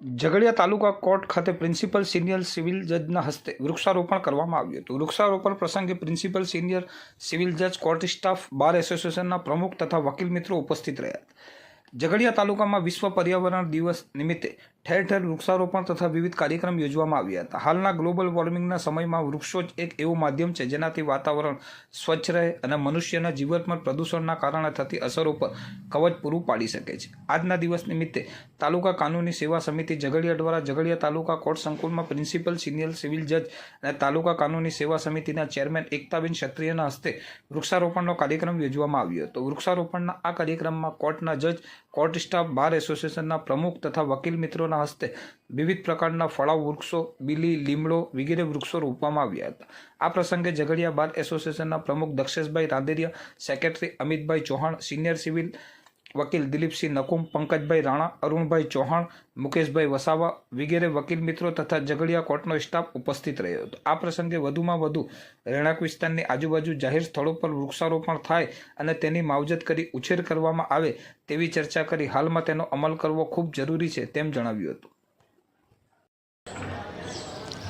ઝઘડિયા તાલુકા કોર્ટ ખાતે principal senior civil જજના હસ્તે વૃક્ષારોપણ કરવામાં આવ્યું હતું. વૃક્ષારોપણ પ્રસંગે પ્રિન્સિપલ સિનિયર સિવિલ જજ, કોર્ટ સ્ટાફ, બાર એસોસિએશનના પ્રમુખ તથા વકીલ મિત્રો ઉપસ્થિત રહ્યા હતા. ઝઘડિયા તાલુકામાં વિશ્વ પર્યાવરણ દિવસ નિમિત્તે ઠેર ઠેર વૃક્ષારોપણ તથા વિવિધ કાર્યક્રમ યોજવામાં આવ્યા હતા. હાલના ગ્લોબલ વોર્મિંગના સમયમાં વૃક્ષો જ એક એવું માધ્યમ છે જેનાથી વાતાવરણ સ્વચ્છ રહે અને મનુષ્યના જીવન પર પ્રદૂષણના કારણે થતી અસરો પર કવચ પૂરું પાડી શકે છે. આજના દિવસ નિમિત્તે તાલુકા કાનૂની સેવા સમિતિ ઝઘડિયા દ્વારા ઝઘડિયા તાલુકા કોર્ટ સંકુલમાં પ્રિન્સિપલ સિનિયર સિવિલ જજ અને તાલુકા કાનૂની સેવા સમિતિના ચેરમેન એકતાબેન ક્ષત્રિયના હસ્તે વૃક્ષારોપણનો કાર્યક્રમ યોજવામાં આવ્યો હતો. વૃક્ષારોપણના આ કાર્યક્રમમાં કોર્ટના જજ, કોર્ટ સ્ટાફ, બાર એસોસિએશનના પ્રમુખ તથા વકીલ મિત્રોના હસ્તે વિવિધ પ્રકારના ફળાવ વૃક્ષો, બીલી, લીમડો વગેરે વૃક્ષો રોપવામાં આવ્યા હતા. આ પ્રસંગે ઝઘડિયા બાર એસોસિએશનના પ્રમુખ Daksheshbhai Randeria, secretary Amitbhai Chauhan, senior civil વકીલ દિલીપસિંહ નકુમ, પંકજભાઈ રાણા, અરુણભાઈ ચૌહાણ, મુકેશભાઈ વસાવા વગેરે વકીલ મિત્રો તથા ઝઘડિયા કોર્ટનો સ્ટાફ ઉપસ્થિત રહ્યો હતો. આ પ્રસંગે વધુમાં વધુ રહેણાંક વિસ્તારની આજુબાજુ જાહેર સ્થળો પર વૃક્ષારોપણ થાય અને તેની માવજત કરી ઉછેર કરવામાં આવે તેવી ચર્ચા કરી હાલમાં તેનો અમલ કરવો ખૂબ જરૂરી છે તેમ જણાવ્યું હતું.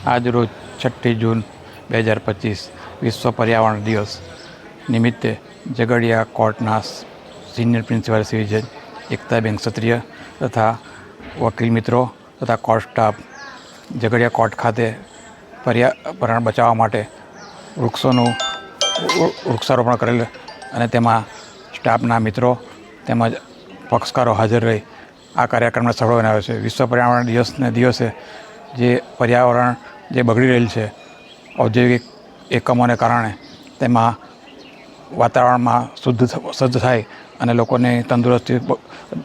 આજરોજ છઠ્ઠી જૂન બે હજાર પચીસ વિશ્વ પર્યાવરણ દિવસ નિમિત્તે ઝઘડિયા કોર્ટના સિનિયર પ્રિન્સિપાલ શ્રી જજ એકતાબેન ક્ષત્રિય તથા વકીલ મિત્રો તથા કોર્ટ સ્ટાફ, ઝઘડિયા કોર્ટ ખાતે પર્યાવરણ બચાવવા માટે વૃક્ષોનું વૃક્ષારોપણ કરેલ અને તેમાં સ્ટાફના મિત્રો તેમજ પક્ષકારો હાજર રહી આ કાર્યક્રમને સફળ બનાવ્યો છે. વિશ્વ પર્યાવરણ દિવસને દિવસે જે પર્યાવરણ જે બગડી રહેલ છે, ઔદ્યોગિક એકમોને કારણે તેમાં વાતાવરણમાં શુદ્ધ શુદ્ધ થાય અને લોકોને તંદુરસ્તી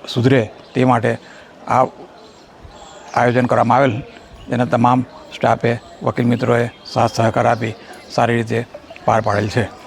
સુધરે તે માટે આ આયોજન કરવામાં આવેલ. જેને તમામ સ્ટાફે, વકીલ મિત્રોએ સાથ સહકાર આપી, સારી રીતે પાર પાડેલ છે.